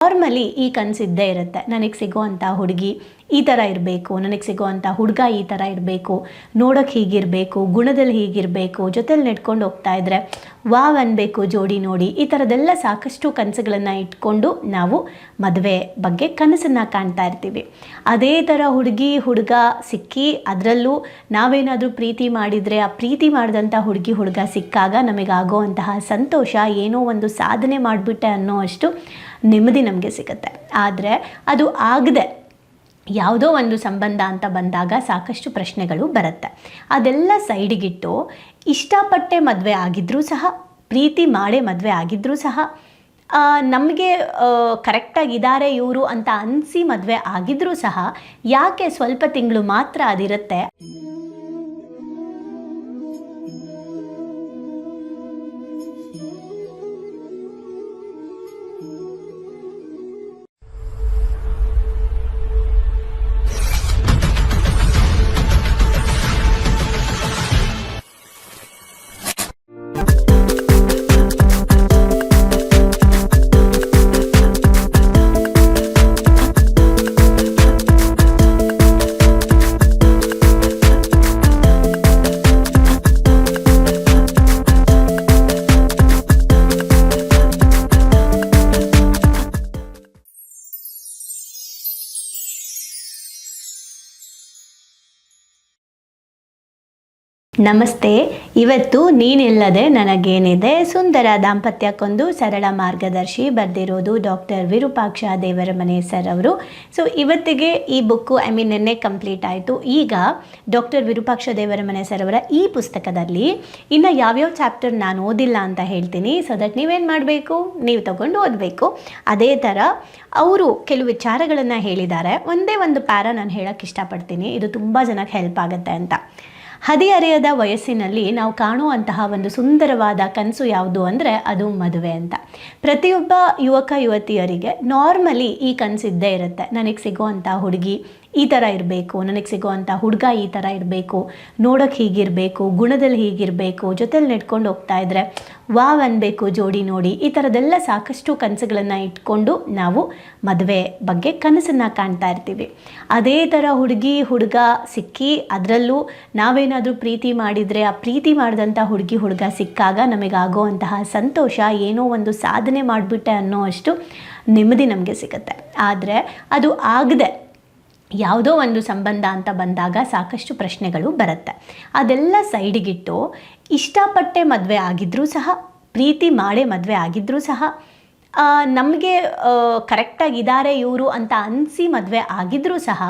Normally ಈ ಕನಸಿದ್ದೇ ಇರುತ್ತೆ. ನನಗೆ ಸಿಗೋವಂಥ ಹುಡುಗಿ ಈ ಥರ ಇರಬೇಕು, ನನಗೆ ಸಿಗೋವಂಥ ಹುಡುಗ ಈ ಥರ ಇರಬೇಕು, ನೋಡೋಕೆ ಹೀಗಿರಬೇಕು, ಗುಣದಲ್ಲಿ ಹೀಗಿರಬೇಕು, ಜೊತೆಲಿ ನೆಡ್ಕೊಂಡು ಹೋಗ್ತಾ ಇದ್ರೆ ವಾವ್ ಅನ್ಬೇಕು ಜೋಡಿ ನೋಡಿ. ಈ ಥರದೆಲ್ಲ ಸಾಕಷ್ಟು ಕನಸುಗಳನ್ನು ಇಟ್ಕೊಂಡು ನಾವು ಮದುವೆ ಬಗ್ಗೆ ಕನಸನ್ನು ಕಾಣ್ತಾ ಇರ್ತೀವಿ. ಅದೇ ಥರ ಹುಡುಗಿ, ಹುಡುಗ ಸಿಕ್ಕಿ ಅದರಲ್ಲೂ ನಾವೇನಾದರೂ ಪ್ರೀತಿ ಮಾಡಿದರೆ ಆ ಪ್ರೀತಿ ಮಾಡಿದಂಥ ಹುಡುಗಿ, ಹುಡುಗ ಸಿಕ್ಕಾಗ ನಮಗಾಗುವಂತಹ ಸಂತೋಷ ಏನೋ ಒಂದು ಸಾಧನೆ ಮಾಡಿಬಿಟ್ಟೆ ಅನ್ನೋ ಅಷ್ಟು ನೆಮ್ಮದಿ ನಮಗೆ ಸಿಗುತ್ತೆ. ಆದರೆ ಅದು ಆಗದೆ ಯಾವುದೋ ಒಂದು ಸಂಬಂಧ ಅಂತ ಬಂದಾಗ ಸಾಕಷ್ಟು ಪ್ರಶ್ನೆಗಳು ಬರುತ್ತೆ. ಅದೆಲ್ಲ ಸೈಡಿಗಿಟ್ಟು ಇಷ್ಟಪಟ್ಟೆ ಮದುವೆ ಆಗಿದ್ದರೂ ಸಹ, ಪ್ರೀತಿ ಮಾಡೇ ಮದುವೆ ಆಗಿದ್ದರೂ ಸಹ ನಮಗೆ ಕರೆಕ್ಟಾಗಿದ್ದಾರೆ ಇವರು ಅಂತ ಅನಿಸಿ ಮದುವೆ ಆಗಿದ್ದರೂ ಸಹ, ಯಾಕೆ ಸ್ವಲ್ಪ ತಿಂಗಳು ಮಾತ್ರ ಅದಿರುತ್ತೆ? ನಮಸ್ತೆ, ಇವತ್ತು ನೀನಿಲ್ಲದೆ ನನಗೇನಿದೆ ಸುಂದರ ದಾಂಪತ್ಯಕ್ಕೊಂದು ಸರಳ ಮಾರ್ಗದರ್ಶಿ ಬರೆದಿರೋದು ಡಾಕ್ಟರ್ ವಿರೂಪಾಕ್ಷ ದೇವರಮನೆ ಸರ್ ಅವರು. ಸೊ ಇವತ್ತಿಗೆ ಈ ಬುಕ್ಕು ಐ ಮೀನ್ ನಿನ್ನೆ ಕಂಪ್ಲೀಟ್ ಆಯಿತು. ಈಗ ಡಾಕ್ಟರ್ ವಿರೂಪಾಕ್ಷ ದೇವರಮನೆ ಸರ್ ಅವರ ಈ ಪುಸ್ತಕದಲ್ಲಿ ಇನ್ನು ಯಾವ್ಯಾವ ಚಾಪ್ಟರ್ ನಾನು ಓದಿಲ್ಲ ಅಂತ ಹೇಳ್ತೀನಿ. ಸೊ ದಟ್ ನೀವೇನು ಮಾಡಬೇಕು? ನೀವು ತಗೊಂಡು ಓದಬೇಕು. ಅದೇ ಥರ ಅವರು ಕೆಲವು ವಿಚಾರಗಳನ್ನು ಹೇಳಿದ್ದಾರೆ. ಒಂದೇ ಒಂದು ಪ್ಯಾರ ನಾನು ಹೇಳೋಕ್ಕೆ ಇಷ್ಟಪಡ್ತೀನಿ. ಇದು ತುಂಬ ಜನಕ್ಕೆ ಹೆಲ್ಪ್ ಆಗುತ್ತೆ ಅಂತ. ಹದಿಹರೆಯದ ವಯಸ್ಸಿನಲ್ಲಿ ನಾವು ಕಾಣುವಂತಹ ಒಂದು ಸುಂದರವಾದ ಕನಸು ಯಾವುದು ಅಂದರೆ ಅದು ಮದುವೆ ಅಂತ. ಪ್ರತಿಯೊಬ್ಬ ಯುವಕ ಯುವತಿಯರಿಗೆ ನಾರ್ಮಲಿ ಈ ಕನಸಿದ್ದೇ ಇರುತ್ತೆ. ನನಗೆ ಸಿಗುವಂಥ ಹುಡುಗಿ ಈ ಥರ ಇರಬೇಕು, ನನಗೆ ಸಿಗೋವಂಥ ಹುಡುಗ ಈ ಥರ ಇರಬೇಕು, ನೋಡೋಕೆ ಹೀಗಿರಬೇಕು, ಗುಣದಲ್ಲಿ ಹೀಗಿರಬೇಕು, ಜೊತೆಲಿ ನೆಡ್ಕೊಂಡು ಹೋಗ್ತಾ ಇದ್ದರೆ ವಾವ್ ಅನ್ಬೇಕು ಜೋಡಿ ನೋಡಿ. ಈ ಥರದೆಲ್ಲ ಸಾಕಷ್ಟು ಕನಸುಗಳನ್ನು ಇಟ್ಕೊಂಡು ನಾವು ಮದುವೆ ಬಗ್ಗೆ ಕನಸನ್ನು ಕಾಣ್ತಾ ಇರ್ತೀವಿ. ಅದೇ ಥರ ಹುಡುಗಿ, ಹುಡುಗ ಸಿಕ್ಕಿ ಅದರಲ್ಲೂ ನಾವೇನಾದರೂ ಪ್ರೀತಿ ಮಾಡಿದರೆ ಆ ಪ್ರೀತಿ ಮಾಡಿದಂಥ ಹುಡುಗಿ, ಹುಡುಗ ಸಿಕ್ಕಾಗ ನಮಗಾಗುವಂತಹ ಸಂತೋಷ ಏನೋ ಒಂದು ಸಾಧನೆ ಮಾಡಿಬಿಟ್ಟೆ ಅನ್ನೋ ಅಷ್ಟು ನೆಮ್ಮದಿ ನಮಗೆ ಸಿಗುತ್ತೆ. ಆದರೆ ಅದು ಆಗದೆ ಯಾವುದೋ ಒಂದು ಸಂಬಂಧ ಅಂತ ಬಂದಾಗ ಸಾಕಷ್ಟು ಪ್ರಶ್ನೆಗಳು ಬರುತ್ತೆ. ಅದೆಲ್ಲ ಸೈಡಿಗಿಟ್ಟು ಇಷ್ಟಪಟ್ಟೆ ಮದುವೆ ಆಗಿದ್ದರೂ ಸಹ, ಪ್ರೀತಿ ಮಾಡೇ ಮದುವೆ ಆಗಿದ್ದರೂ ಸಹ ನಮಗೆ ಕರೆಕ್ಟಾಗಿದ್ದಾರೆ ಇವರು ಅಂತ ಅನಿಸಿ ಮದುವೆ ಆಗಿದ್ದರೂ ಸಹ,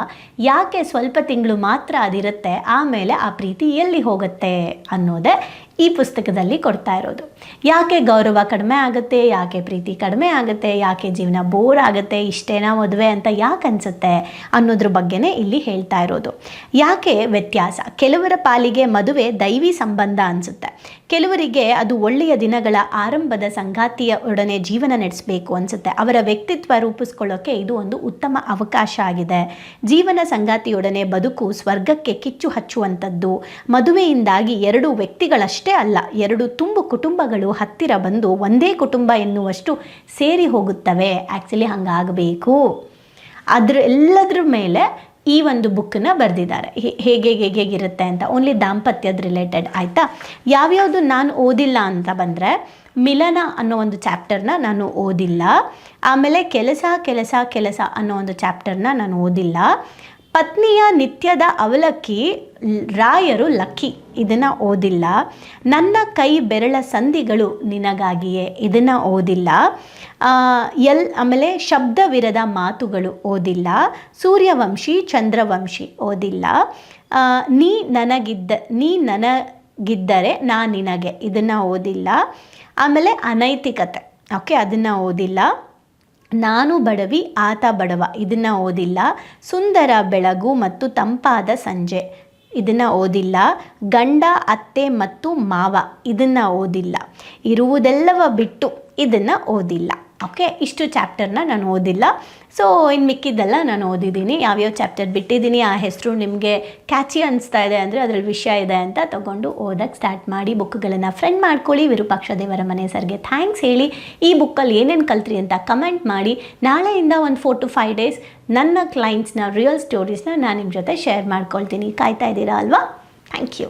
ಯಾಕೆ ಸ್ವಲ್ಪ ತಿಂಗಳು ಮಾತ್ರ ಅದಿರುತ್ತೆ, ಆಮೇಲೆ ಆ ಪ್ರೀತಿ ಎಲ್ಲಿ ಹೋಗುತ್ತೆ ಅನ್ನೋದೇ ಈ ಪುಸ್ತಕದಲ್ಲಿ ಕೊಡ್ತಾ ಇರೋದು. ಯಾಕೆ ಗೌರವ ಕಡಿಮೆ ಆಗುತ್ತೆ, ಯಾಕೆ ಪ್ರೀತಿ ಕಡಿಮೆ ಆಗುತ್ತೆ, ಯಾಕೆ ಜೀವನ ಬೋರ್ ಆಗುತ್ತೆ, ಇಷ್ಟೇನಾ ಮದುವೆ ಅಂತ ಯಾಕೆ ಅನಿಸುತ್ತೆ ಅನ್ನೋದ್ರ ಬಗ್ಗೆನೇ ಇಲ್ಲಿ ಹೇಳ್ತಾ ಇರೋದು. ಯಾಕೆ ವ್ಯತ್ಯಾಸ? ಕೆಲವರ ಪಾಲಿಗೆ ಮದುವೆ ದೈವಿ ಸಂಬಂಧ ಅನಿಸುತ್ತೆ. ಕೆಲವರಿಗೆ ಅದು ಒಳ್ಳೆಯ ದಿನಗಳ ಆರಂಭದ ಸಂಗಾತಿಯ ಒಡನೆ ಜೀವನ ನಡೆಸಬೇಕು ಅನಿಸುತ್ತೆ. ಅವರ ವ್ಯಕ್ತಿತ್ವ ರೂಪಿಸ್ಕೊಳ್ಳೋಕೆ ಇದು ಒಂದು ಉತ್ತಮ ಅವಕಾಶ ಆಗಿದೆ. ಜೀವನ ಸಂಗಾತಿಯೊಡನೆ ಬದುಕು ಸ್ವರ್ಗಕ್ಕೆ ಕಿಚ್ಚು ಹಚ್ಚುವಂಥದ್ದು. ಮದುವೆಯಿಂದಾಗಿ ಎರಡು ವ್ಯಕ್ತಿಗಳಷ್ಟೇ ಅಲ್ಲ, ಎರಡು ತುಂಬು ಕುಟುಂಬಗಳು ಹತ್ತಿರ ಬಂದು ಒಂದೇ ಕುಟುಂಬ ಎನ್ನುವಷ್ಟು ಸೇರಿ ಹೋಗುತ್ತವೆ. ಆ್ಯಕ್ಚುಲಿ ಹಂಗಾಗಬೇಕು. ಅದ್ರ ಎಲ್ಲದ್ರ ಮೇಲೆ ಈ ಒಂದು ಬುಕ್ಕನ್ನ ಬರೆದಿದ್ದಾರೆ. ಹೇಗೆ ಹೇಗೆ, ಹೇಗಿರುತ್ತೆ ಅಂತ. ಓನ್ಲಿ ದಾಂಪತ್ಯದ ರಿಲೇಟೆಡ್ ಆಯಿತಾ? ಯಾವ್ಯಾವುದು ನಾನು ಓದಿಲ್ಲ ಅಂತ ಬಂದರೆ, ಮಿಲನ ಅನ್ನೋ ಒಂದು ಚಾಪ್ಟರ್ನ ನಾನು ಓದಿಲ್ಲ. ಆಮೇಲೆ ಕೆಲಸ ಕೆಲಸ ಕೆಲಸ ಅನ್ನೋ ಒಂದು ಚಾಪ್ಟರ್ನ ನಾನು ಓದಿಲ್ಲ. ಪತ್ನಿಯ ನಿತ್ಯದ ಅವಲಕ್ಕಿ ರಾಯರು ಲಕ್ಕಿ. ಇದನ್ನು ಓದಿಲ್ಲ. ನನ್ನ ಕೈ ಬೆರಳ ಸಂಧಿಗಳು ನಿನಗಾಗಿಯೇ. ಇದನ್ನು ಓದಿಲ್ಲ. ಎಲ್, ಆಮೇಲೆ ಶಬ್ದವಿರದ ಮಾತುಗಳು ಓದಿಲ್ಲ. ಸೂರ್ಯವಂಶಿ, ಚಂದ್ರವಂಶಿ ಓದಿಲ್ಲ. ನೀ ನನಗಿದ್ದ, ನೀ ನನಗಿದ್ದರೆ ನಾ ನಿನಗೆ. ಇದನ್ನು ಓದಿಲ್ಲ. ಆಮೇಲೆ ಅನೈತಿಕತೆ. ಓಕೆ, ಅದನ್ನು ಓದಿಲ್ಲ. ನಾನು ಬಡವಿ, ಆತ ಬಡವ. ಇದನ್ನು ಓದಿಲ್ಲ. ಸುಂದರ ಬೆಳಗು ಮತ್ತು ತಂಪಾದ ಸಂಜೆ. ಇದನ್ನು ಓದಿಲ್ಲ. ಗಂಡ, ಅತ್ತೆ ಮತ್ತು ಮಾವ. ಇದನ್ನು ಓದಿಲ್ಲ. ಇರುವುದೆಲ್ಲವ ಬಿಟ್ಟು ಇದನ್ನು ಓದಿಲ್ಲ. ಓಕೆ, ಇಷ್ಟು ಚಾಪ್ಟರ್ನ ನಾನು ಓದಿಲ್ಲ. ಸೊ ಇನ್ನು ಮಿಕ್ಕಿದ್ದೆಲ್ಲ ನಾನು ಓದಿದ್ದೀನಿ. ಯಾವ್ಯಾವ ಚಾಪ್ಟರ್ ಬಿಟ್ಟಿದ್ದೀನಿ, ಆ ಹೆಸರು ನಿಮಗೆ ಕ್ಯಾಚಿ ಅನಿಸ್ತಾ ಇದೆ ಅಂದರೆ ಅದರಲ್ಲಿ ವಿಷಯ ಇದೆ ಅಂತ ತೊಗೊಂಡು ಓದಕ್ಕೆ ಸ್ಟಾರ್ಟ್ ಮಾಡಿ ಬುಕ್ಗಳನ್ನು ಫ್ರೆಂಡ್ ಮಾಡ್ಕೊಳ್ಳಿ. ವಿರೂಪಾಕ್ಷ ದೇವರ ಮನೆ ಸರ್ಗೆ ಥ್ಯಾಂಕ್ಸ್ ಹೇಳಿ. ಈ ಬುಕ್ಕಲ್ಲಿ ಏನೇನು ಕಲ್ತ್ರಿ ಅಂತ ಕಮೆಂಟ್ ಮಾಡಿ. ನಾಳೆಯಿಂದ ಒಂದು ಫೋರ್ ಟು ಫೈವ್ ಡೇಸ್ ನನ್ನ ಕ್ಲೈಂಟ್ಸ್ನ ರಿಯಲ್ ಸ್ಟೋರೀಸ್ನ ನಾನು ನಿಮ್ಮ ಜೊತೆ ಶೇರ್ ಮಾಡ್ಕೊಳ್ತೀನಿ. ಕಾಯ್ತಾ ಇದ್ದೀರಾ ಅಲ್ವಾ? Thank you